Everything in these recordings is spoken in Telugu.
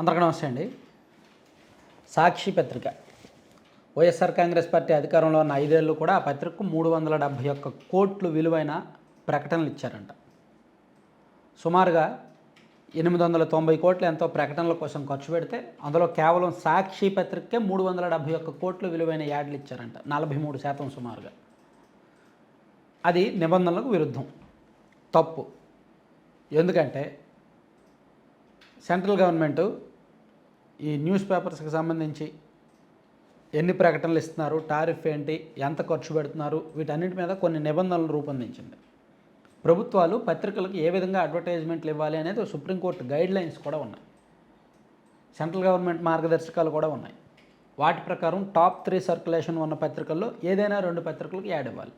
అందరికీ నమస్తే అండి. సాక్షి పత్రిక. వైఎస్ఆర్ కాంగ్రెస్ పార్టీ అధికారంలో ఉన్న ఐదేళ్ళు కూడా ఆ పత్రికకు మూడు వందల డెబ్భై ఒక్క కోట్లు విలువైన ప్రకటనలు ఇచ్చారంట. సుమారుగా ఎనిమిది వందల తొంభై కోట్లు ఎంతో ప్రకటనల కోసం ఖర్చు పెడితే అందులో కేవలం సాక్షి పత్రికే మూడు వందల డెబ్భై ఒక్క కోట్లు విలువైన యాడ్లు ఇచ్చారంట. నలభై మూడు శాతం సుమారుగా. అది నిబంధనలకు విరుద్ధం. తప్పు. ఎందుకంటే సెంట్రల్ గవర్నమెంట్ ఈ న్యూస్ పేపర్స్కి సంబంధించి ఎన్ని ప్రకటనలు ఇస్తున్నారు టారిఫ్ ఏంటి ఎంత ఖర్చు పెడుతున్నారు వీటన్నిటి మీద కొన్ని నిబంధనలు రూపొందించింది. ప్రభుత్వాలు పత్రికలకు ఏ విధంగా అడ్వర్టైజ్మెంట్లు ఇవ్వాలి అనేది సుప్రీంకోర్టు గైడ్ లైన్స్ కూడా ఉన్నాయి. సెంట్రల్ గవర్నమెంట్ మార్గదర్శకాలు కూడా ఉన్నాయి. వాటి ప్రకారం టాప్ త్రీ సర్క్యులేషన్ ఉన్న పత్రికల్లో ఏదైనా రెండు పత్రికలకు యాడ్ ఇవ్వాలి.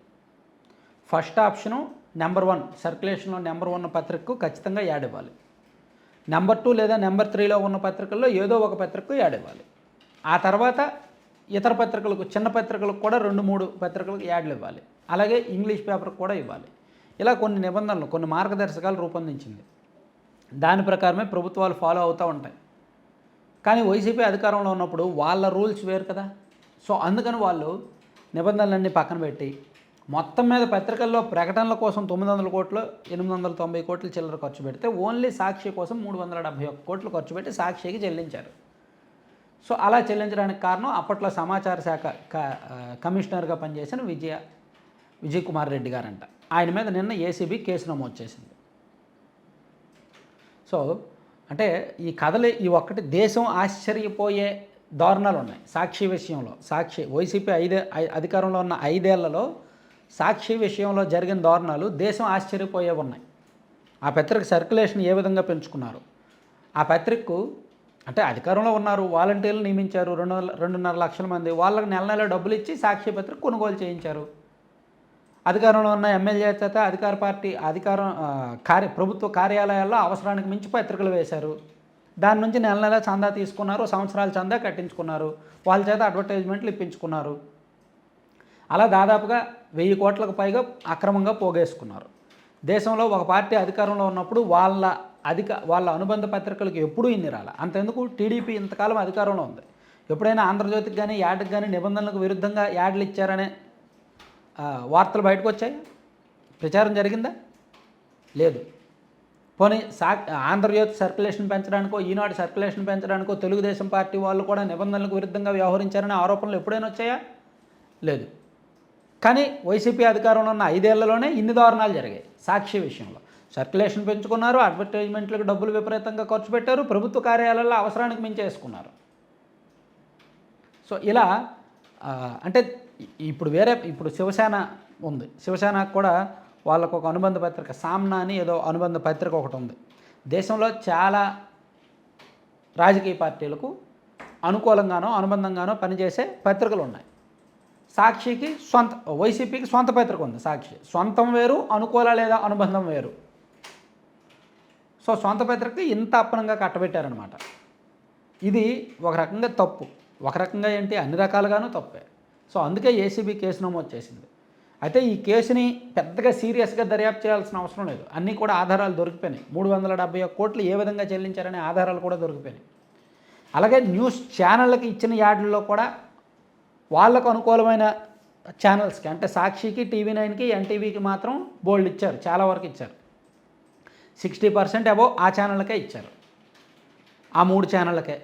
ఫస్ట్ ఆప్షను నెంబర్ వన్ సర్క్యులేషన్లో నెంబర్ వన్ పత్రికకు ఖచ్చితంగా యాడ్ ఇవ్వాలి. నెంబర్ టూ లేదా నెంబర్ త్రీలో ఉన్న పత్రికల్లో ఏదో ఒక పత్రికకు యాడ్ ఇవ్వాలి. ఆ తర్వాత ఇతర పత్రికలకు చిన్న పత్రికలకు కూడా రెండు మూడు పత్రికలకు యాడ్లు ఇవ్వాలి. అలాగే ఇంగ్లీష్ పేపర్కి కూడా ఇవ్వాలి. ఇలా కొన్ని నిబంధనలు కొన్ని మార్గదర్శకాలు రూపొందించింది. దాని ప్రకారమే ప్రభుత్వాలు ఫాలో అవుతూ ఉంటాయి. కానీ వైసీపీ అధికారంలో ఉన్నప్పుడు వాళ్ళ రూల్స్ వేరు కదా. సో అందుకని వాళ్ళు నిబంధనలన్నీ పక్కన పెట్టి మొత్తం మీద పత్రికల్లో ప్రకటనల కోసం తొమ్మిది వందల కోట్లు ఎనిమిది వందల తొంభై కోట్లు చిల్లర ఖర్చు పెడితే ఓన్లీ సాక్షి కోసం మూడు వందల డెబ్బై ఒక్క కోట్లు ఖర్చు పెట్టి సాక్షికి చెల్లించారు. సో అలా చెల్లించడానికి కారణం అప్పట్లో సమాచార శాఖ కమిషనర్గా పనిచేసిన విజయ విజయ్ కుమార్ రెడ్డి గారంట. ఆయన మీద నిన్న ఏసీబీ కేసు నమోదు చేసింది. సో అంటే ఈ కథలు ఈ ఒక్కటి దేశం ఆశ్చర్యపోయే దారుణాలు ఉన్నాయి. సాక్షి విషయంలో సాక్షి వైసీపీ ఐదే అధికారంలో ఉన్న ఐదేళ్ళలో సాక్షి విషయంలో జరిగిన దారుణాలు దేశం ఆశ్చర్యపోయే ఉన్నాయి. ఆ పత్రిక సర్క్యులేషన్ ఏ విధంగా పెంచుకున్నారు? ఆ పత్రికకు అంటే అధికారంలో ఉన్నారు వాలంటీర్లు నియమించారు రెండు రెండున్నర లక్షల మంది వాళ్ళకి నెల నెల డబ్బులు ఇచ్చి సాక్షి పత్రిక కొనుగోలు చేయించారు. అధికారంలో ఉన్న ఎమ్మెల్యే చేత అధికార పార్టీ అధికారం కార్య ప్రభుత్వ కార్యాలయాల్లో అవసరానికి మించి పత్రికలు వేశారు. దాని నుంచి నెల నెల చందా తీసుకున్నారు సంవత్సరాల చందా కట్టించుకున్నారు. వాళ్ళ చేత అడ్వర్టైజ్మెంట్లు ఇప్పించుకున్నారు. అలా దాదాపుగా వెయ్యి కోట్లకు పైగా అక్రమంగా పోగేసుకున్నారు. దేశంలో ఒక పార్టీ అధికారంలో ఉన్నప్పుడు వాళ్ళ అధిక వాళ్ళ అనుబంధ పత్రికలకు ఎప్పుడూ ఇన్ని రాల. అంతెందుకు? టీడీపీ ఇంతకాలం అధికారంలో ఉంది. ఎప్పుడైనా ఆంధ్రజ్యోతికి కానీ యాడ్కి కానీ నిబంధనలకు విరుద్ధంగా యాడ్లు ఇచ్చారనే వార్తలు బయటకు వచ్చాయి? ప్రచారం జరిగిందా? లేదు. పోనీ సా ఆంధ్రజ్యోతి సర్క్యులేషన్ పెంచడానికో ఈనాడు సర్క్యులేషన్ పెంచడానికో తెలుగుదేశం పార్టీ వాళ్ళు కూడా నిబంధనలకు విరుద్ధంగా వ్యవహరించారనే ఆరోపణలు ఎప్పుడైనా వచ్చాయా? లేదు. కానీ వైసీపీ అధికారంలో ఉన్న ఐదేళ్ళలోనే ఇన్ని దారుణాలు జరిగాయి. సాక్షి విషయంలో. సర్క్యులేషన్ పెంచుకున్నారు అడ్వర్టైజ్మెంట్లకు డబ్బులు విపరీతంగా ఖర్చు పెట్టారు ప్రభుత్వ కార్యాలయాల్లో అవసరానికి మించి వేసుకున్నారు. సో ఇలా అంటే ఇప్పుడు వేరే ఇప్పుడు శివసేన ఉంది. శివసేనకు కూడా వాళ్ళకు ఒక అనుబంధ పత్రిక సామ్నా అని ఏదో అనుబంధ పత్రిక ఒకటి ఉంది. దేశంలో చాలా రాజకీయ పార్టీలకు అనుకూలంగానో అనుబంధంగానో పనిచేసే పత్రికలు ఉన్నాయి. సాక్షికి సొంత వైసీపీకి సొంత పత్రిక ఉంది సాక్షి. సొంతం వేరు అనుకూల లేదా అనుబంధం వేరు. సో సొంత పత్రికకి ఇంత అప్పనంగా కట్టబెట్టారనమాట ఇది ఒక రకంగా తప్పు. ఒక రకంగా ఏంటి? అన్ని రకాలుగాను తప్పే. సో అందుకే ఏసీబీ కేసు నమోదు చేసింది. అయితే ఈ కేసుని పెద్దగా సీరియస్గా దర్యాప్తు చేయాల్సిన అవసరం లేదు. అన్నీ కూడా ఆధారాలు దొరికిపోయినాయి. మూడు వందల డెబ్బై ఒక్క కోట్లు ఏ విధంగా చెల్లించారనే ఆధారాలు కూడా దొరికిపోయినాయి. అలాగే న్యూస్ ఛానళ్ళకి ఇచ్చిన యాడ్లలో కూడా వాళ్ళకు అనుకూలమైన ఛానల్స్కి అంటే సాక్షికి టీవీ నైన్కి ఎన్టీవీకి మాత్రం బోల్డ్ ఇచ్చారు చాలా వరకు ఇచ్చారు. సిక్స్టీ పర్సెంట్ అబోవ్ ఆ ఛానళ్ళకే ఇచ్చారు. ఆ మూడు ఛానళ్ళకే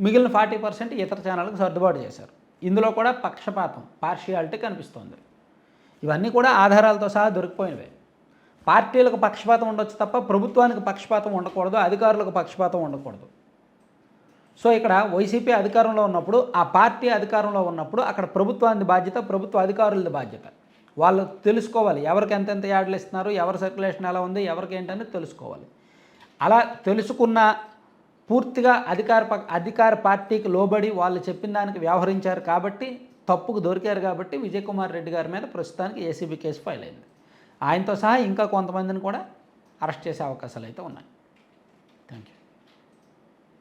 మిగిలిన ఫార్టీ పర్సెంట్ ఇతర ఛానళ్ళకి సర్దుబాటు చేశారు. ఇందులో కూడా పక్షపాతం పార్షియాలిటీ కనిపిస్తోంది. ఇవన్నీ కూడా ఆధారాలతో సహా దొరికిపోయినవే. పార్టీలకు పక్షపాతం ఉండొచ్చు తప్ప ప్రభుత్వానికి పక్షపాతం ఉండకూడదు అధికారులకు పక్షపాతం ఉండకూడదు. సో ఇక్కడ వైసీపీ అధికారంలో ఉన్నప్పుడు ఆ పార్టీ అధికారంలో ఉన్నప్పుడు అక్కడ ప్రభుత్వానికి బాధ్యత ప్రభుత్వ అధికారులది బాధ్యత. వాళ్ళు తెలుసుకోవాలి ఎవరికి ఎంతెంత యాడ్లు ఇస్తున్నారు ఎవరి సర్క్యులేషన్ ఎలా ఉంది ఎవరికి ఏంటని తెలుసుకోవాలి. అలా తెలుసుకున్న పూర్తిగా అధికార ప- అధికార పార్టీకి లోబడి వాళ్ళు చెప్పిన దానికి వ్యవహరించారు కాబట్టి తప్పుకు దొరికారు కాబట్టి విజయ్ కుమార్ రెడ్డి గారి మీద ప్రస్తుతానికి ఏసీబీ కేసు ఫైల్ అయింది. ఆయనతో సహా ఇంకా కొంతమందిని కూడా అరెస్ట్ చేసే అవకాశాలు అయితే ఉన్నాయి.